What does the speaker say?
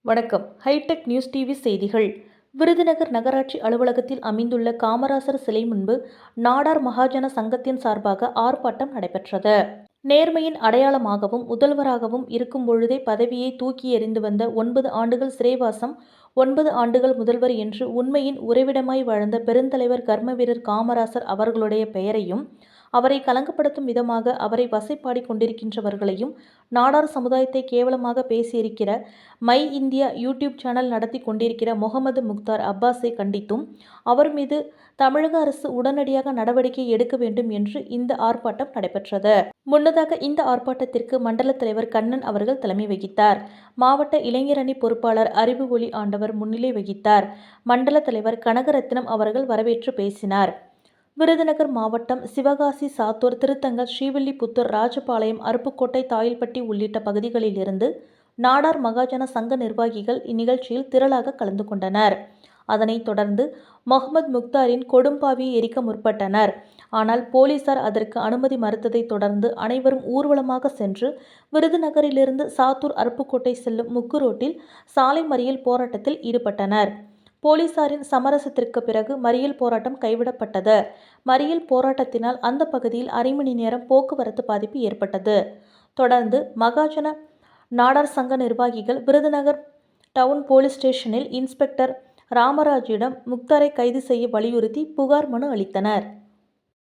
வணக்கம். Hitech news TV செய்திகள். விருதுநகர் நகராட்சி அலுவலகத்தில் அமைந்துள்ள காமராசர் சிலை முன்பு நாடார் மகாஜன சங்கத்தின் சார்பாக ஆர்ப்பாட்டம் நடைபெற்றது. நேர்மையின் அடையாளமாகவும் முதல்வராகவும் இருக்கும் பொழுதே பதவியை தூக்கி எறிந்து வந்த ஒன்பது ஆண்டுகள் சிறைவாசம் ஒன்பது ஆண்டுகள் முதல்வர் என்று உண்மையின் உறைவிடமாய் வாழ்ந்த பெருந்தலைவர் கர்மவீரர் காமராசர் அவர்களுடைய பெயரையும் அவரை கலங்கப்படுத்தும் விதமாக அவரை வசைப்பாடி கொண்டிருக்கின்றவர்களையும் நாடார் சமுதாயத்தை கேவலமாக பேசியிருக்கிற மை இந்தியா யூடியூப் சேனல் நடத்தி கொண்டிருக்கிற முகமது முக்தார் அப்பாஸை கண்டித்தும் அவர் மீது தமிழக அரசு உடனடியாக நடவடிக்கை எடுக்க வேண்டும் என்று இந்த ஆர்ப்பாட்டம் நடைபெற்றது. முன்னதாக இந்த ஆர்ப்பாட்டத்திற்கு மண்டல தலைவர் கண்ணன் அவர்கள் தலைமை வகித்தார். மாவட்ட இளைஞரணி பொறுப்பாளர் அறிவு ஒளி ஆண்டவர் முன்னிலை வகித்தார். மண்டல தலைவர் கனகரத்னம் அவர்கள் வரவேற்று பேசினார். விருதுநகர் மாவட்டம் சிவகாசி சாத்தூர் திருத்தங்கல் ஸ்ரீவில்லிபுத்தூர் ராஜபாளையம் அருப்புக்கோட்டை தாயில்பட்டி உள்ளிட்ட பகுதிகளிலிருந்து நாடார் மகாஜன சங்க நிர்வாகிகள் இந்நிகழ்ச்சியில் திரளாக கலந்து கொண்டனர். அதனைத் தொடர்ந்து முகமது முக்தாரின் கொடும்பாவியை எரிக்க முற்பட்டனர். ஆனால் போலீசார் அதற்கு அனுமதி மறுத்ததைத் தொடர்ந்து அனைவரும் ஊர்வலமாக சென்று விருதுநகரிலிருந்து சாத்தூர் அருப்புக்கோட்டை செல்லும் முக்கு ரோட்டில் சாலை மறியல் போராட்டத்தில் ஈடுபட்டனர். போலீசாரின் சமரசத்திற்கு பிறகு மறியல் போராட்டம் கைவிடப்பட்டது. மறியல் போராட்டத்தினால் அந்த பகுதியில் அரை மணி நேரம் போக்குவரத்து பாதிப்பு ஏற்பட்டது. தொடர்ந்து மகாஜன நாடார் சங்க நிர்வாகிகள் விருதுநகர் டவுன் போலீஸ் ஸ்டேஷனில் இன்ஸ்பெக்டர் ராமராஜிடம் முக்தாரை கைது செய்ய வலியுறுத்தி புகார் மனு அளித்தனர்.